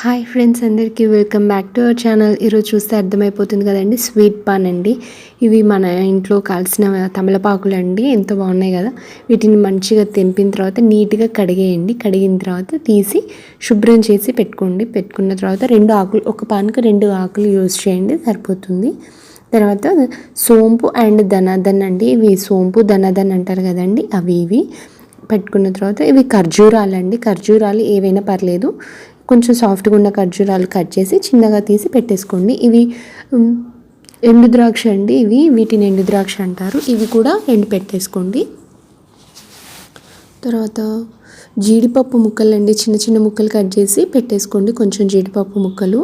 Hi friends అందరికీ welcome back to our channel. ఈరోజు చూస్తే అర్థమైపోతుంది కదండి స్వీట్ పాన్ అండి. ఇవి మన ఇంట్లో కాల్సిన తమలపాకులు అండి ఎంతో బాగున్నాయి కదా. వీటిని మంచిగా తెంపిన తర్వాత నీట్గా కడిగేయండి. కడిగిన తర్వాత తీసి శుభ్రం చేసి పెట్టుకోండి. పెట్టుకున్న తర్వాత రెండు ఆకులు ఒక పాన్కి రెండు ఆకులు యూజ్ చేయండి సరిపోతుంది. తర్వాత సోంపు అండ్ ధనాదన్ అండి. ఇవి సోంపు ధనాదన్ అంటారు కదండి అవి ఇవి. పెట్టుకున్న తర్వాత ఇవి ఖర్జూరాలు అండి ఖర్జూరాలు ఏవైనా పర్లేదు. కొంచెం సాఫ్ట్గా ఉన్న ఖర్జూరాలు కట్ చేసి చిన్నగా తీసి పెట్టేసుకోండి. ఇవి ఎండు ద్రాక్ష అండి ఇవి. వీటిని ఎండు ద్రాక్ష అంటారు. ఇవి కూడా ఎండు పెట్టేసుకోండి. తర్వాత జీడిపప్పు ముక్కలు అండి. చిన్న చిన్న ముక్కలు కట్ చేసి పెట్టేసుకోండి. కొంచెం జీడిపప్పు ముక్కలు.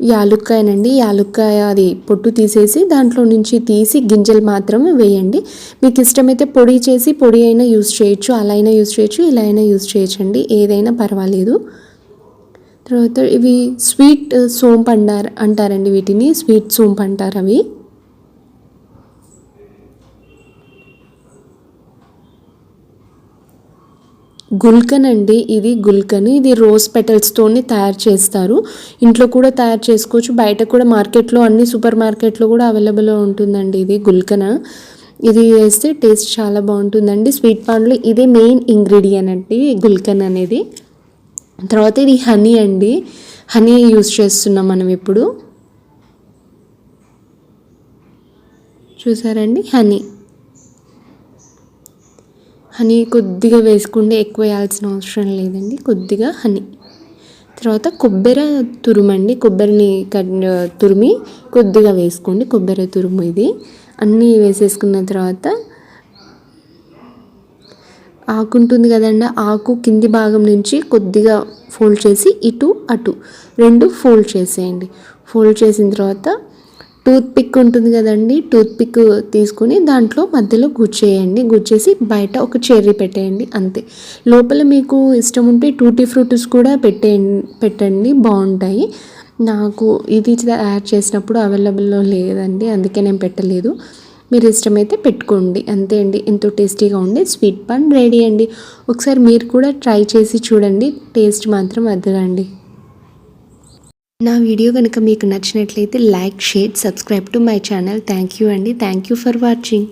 యాలుక్కాయనండి. యాలుక్కాయ అది పొట్టు తీసేసి దాంట్లో నుంచి తీసి గింజలు మాత్రమే వేయండి. మీకు ఇష్టమైతే పొడి చేసి పొడి అయినా యూస్ చేయొచ్చు అలా అయినా యూజ్ చేయొచ్చు ఇలా అయినా యూజ్ చేయొచ్చండి. ఏదైనా పర్వాలేదు. తర్వాత ఇవి స్వీట్ సోంపు అంటారు అంటారండి వీటిని. స్వీట్ సోంపు అంటారు అవి. గుల్కన్ అండి ఇది గుల్కన్. ఇది రోజ్ పెటల్స్తోనే తయారు చేస్తారు. ఇంట్లో కూడా తయారు చేసుకోవచ్చు. బయట కూడా మార్కెట్లో అన్ని సూపర్ మార్కెట్లో కూడా అవైలబుల్లో ఉంటుందండి ఇది గుల్కన్. ఇది వేస్తే టేస్ట్ చాలా బాగుంటుందండి. స్వీట్ పాన్లో ఇదే మెయిన్ ఇంగ్రీడియంట్ అండి గుల్కన్ అనేది. తర్వాత ఇది హనీ అండి. హనీ యూస్ చేస్తున్నాం మనం ఇప్పుడు. చూసారండి? హనీ. హనీ కొద్దిగా వేసుకుంటే ఎక్కువ వేయాల్సిన అవసరం లేదండి. కొద్దిగా హనీ. తర్వాత కొబ్బరి తురుమండి. కొబ్బరిని తురిమి కొద్దిగా వేసుకోండి. కొబ్బరి తురుము ఇది. అన్నీ వేసేసుకున్న తర్వాత ఆకు ఉంటుంది కదండి. ఆకు కింది భాగం నుంచి కొద్దిగా ఫోల్డ్ చేసి ఇటు అటు రెండు ఫోల్డ్ చేసేయండి. ఫోల్డ్ చేసిన తర్వాత టూత్ పిక్ ఉంటుంది కదండి. టూత్ పిక్ తీసుకుని దాంట్లో మధ్యలో గుచ్చేయండి. గుచ్చేసి బయట ఒక చెర్రీ పెట్టేయండి. అంతే. లోపల మీకు ఇష్టం ఉంటే టూటీ ఫ్రూట్స్ కూడా పెట్టేయండి పెట్టండి. బాగుంటాయి. నాకు ఇది తయారు చేసినప్పుడు అవైలబుల్లో లేదండి. అందుకే నేను పెట్టలేదు. మీరు ఇష్టమైతే పెట్టుకోండి. అంతే అండి. ఎంతో టేస్టీగా ఉండే స్వీట్ పాన్ రెడీ అండి. ఒకసారి మీరు కూడా ట్రై చేసి చూడండి. టేస్ట్ మాత్రం వద్దరండి నా వీడియో కనుక మీకు నచ్చినట్లయితే like share subscribe to my channel. Thank you అండి. Thank you for watching.